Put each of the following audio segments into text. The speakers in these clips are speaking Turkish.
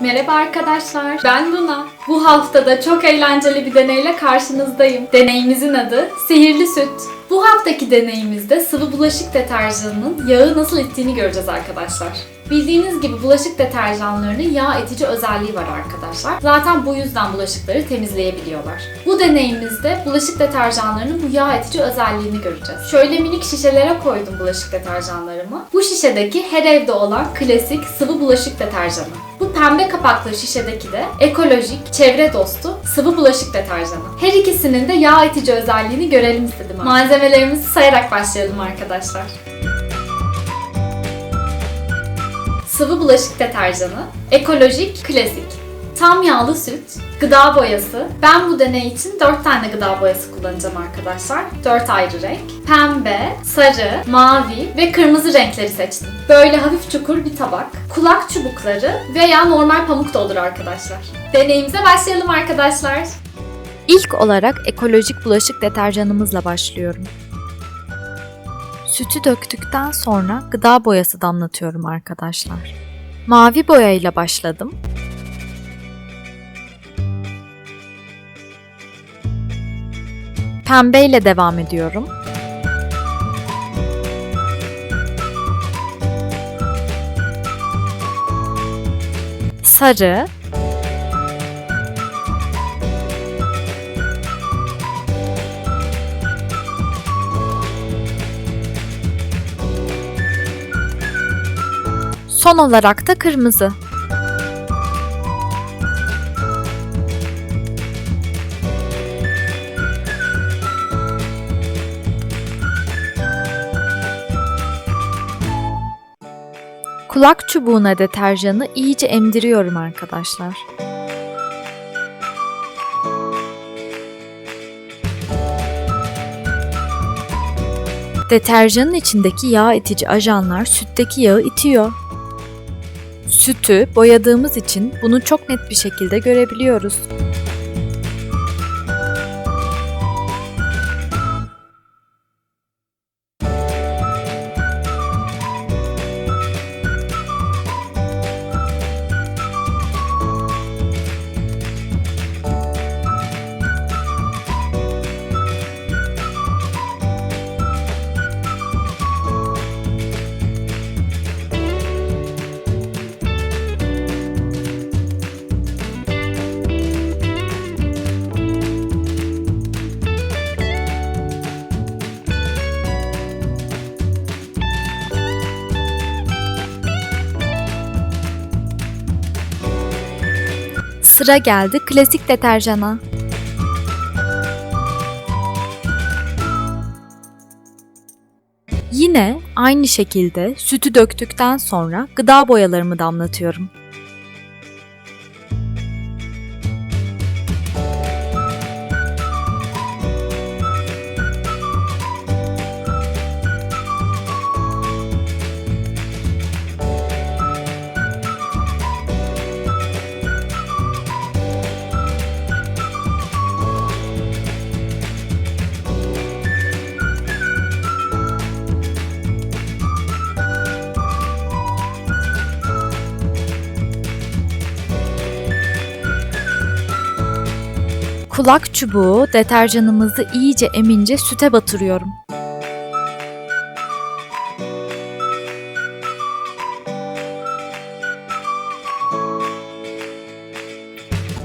Merhaba arkadaşlar, ben Luna. Bu haftada çok eğlenceli bir deneyle karşınızdayım. Deneyimizin adı Sihirli Süt. Bu haftaki deneyimizde sıvı bulaşık deterjanının yağı nasıl ittiğini göreceğiz arkadaşlar. Bildiğiniz gibi bulaşık deterjanlarının yağ itici özelliği var arkadaşlar. Zaten bu yüzden bulaşıkları temizleyebiliyorlar. Bu deneyimizde bulaşık deterjanlarının bu yağ itici özelliğini göreceğiz. Şöyle minik şişelere koydum bulaşık deterjanlarımı. Bu şişedeki her evde olan klasik sıvı bulaşık deterjanı. Bu pembe kapaklı şişedeki de ekolojik, çevre dostu sıvı bulaşık deterjanı. Her ikisinin de yağ itici özelliğini görelim istedim. Malzemelerimizi sayarak başlayalım arkadaşlar. Sıvı bulaşık deterjanı, ekolojik, klasik. Tam yağlı süt, gıda boyası. Ben bu deney için 4 tane gıda boyası kullanacağım arkadaşlar. 4 ayrı renk. Pembe, sarı, mavi ve kırmızı renkleri seçtim. Böyle hafif çukur bir tabak. Kulak çubukları veya normal pamuk da olur arkadaşlar. Deneyimize başlayalım arkadaşlar. İlk olarak ekolojik bulaşık deterjanımızla başlıyorum. Sütü döktükten sonra gıda boyası damlatıyorum arkadaşlar. Mavi boyayla başladım. Pembeyle devam ediyorum. Sarı, Son olarak da kırmızı. Kulak çubuğuna deterjanı iyice emdiriyorum arkadaşlar. Deterjanın içindeki yağ itici ajanlar sütteki yağı itiyor. Sütü boyadığımız için bunu çok net bir şekilde görebiliyoruz. Sıra geldi klasik deterjana. Yine aynı şekilde sütü döktükten sonra gıda boyalarımı damlatıyorum. Kulak çubuğu deterjanımızı iyice emince süte batırıyorum.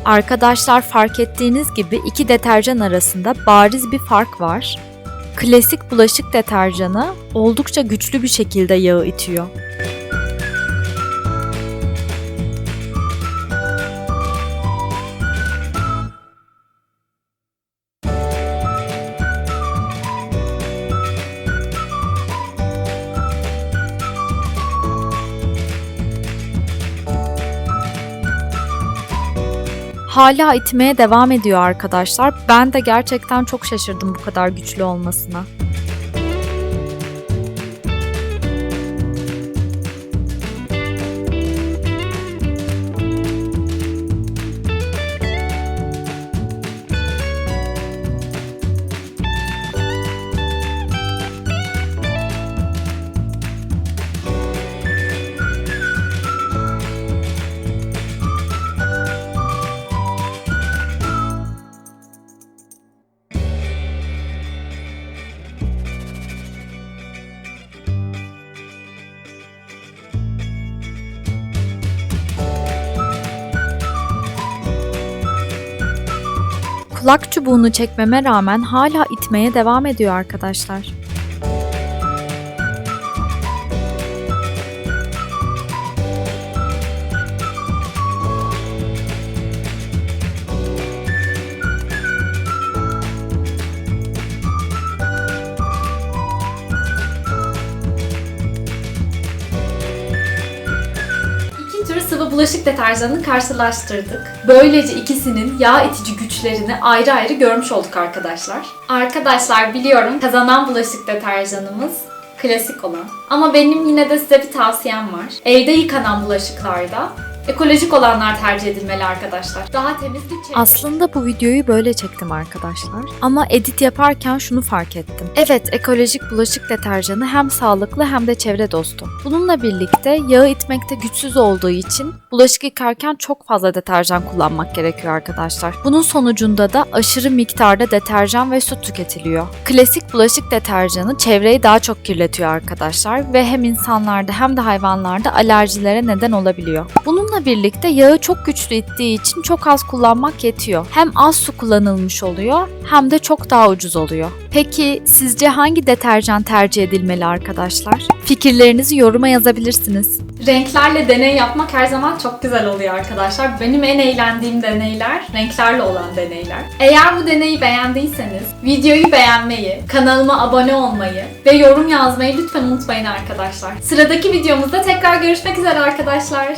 Arkadaşlar fark ettiğiniz gibi iki deterjan arasında bariz bir fark var. Klasik bulaşık deterjanı oldukça güçlü bir şekilde yağı itiyor. Hala itmeye devam ediyor arkadaşlar. Ben de gerçekten çok şaşırdım bu kadar güçlü olmasına. Kulak çubuğunu çekmeme rağmen hala itmeye devam ediyor arkadaşlar. Bulaşık deterjanını karşılaştırdık. Böylece ikisinin yağ itici güçlerini ayrı ayrı görmüş olduk arkadaşlar. Arkadaşlar biliyorum kazanan bulaşık deterjanımız klasik olan. Ama benim yine de size bir tavsiyem var. Evde yıkanan bulaşıklarda ekolojik olanlar tercih edilmeli arkadaşlar. Daha temizlik çekmek Aslında bu videoyu böyle çektim arkadaşlar. Ama edit yaparken şunu fark ettim. Evet ekolojik bulaşık deterjanı hem sağlıklı hem de çevre dostu. Bununla birlikte yağı itmekte güçsüz olduğu için bulaşık yıkarken çok fazla deterjan kullanmak gerekiyor arkadaşlar. Bunun sonucunda da aşırı miktarda deterjan ve su tüketiliyor. Klasik bulaşık deterjanı çevreyi daha çok kirletiyor arkadaşlar ve hem insanlarda hem de hayvanlarda alerjilere neden olabiliyor. Bununla birlikte yağı çok güçlü ittiği için çok az kullanmak yetiyor. Hem az su kullanılmış oluyor hem de çok daha ucuz oluyor. Peki sizce hangi deterjan tercih edilmeli arkadaşlar? Fikirlerinizi yoruma yazabilirsiniz. Renklerle deney yapmak her zaman çok güzel oluyor arkadaşlar. Benim en eğlendiğim deneyler renklerle olan deneyler. Eğer bu deneyi beğendiyseniz videoyu beğenmeyi, kanalıma abone olmayı ve yorum yazmayı lütfen unutmayın arkadaşlar. Sıradaki videomuzda tekrar görüşmek üzere arkadaşlar.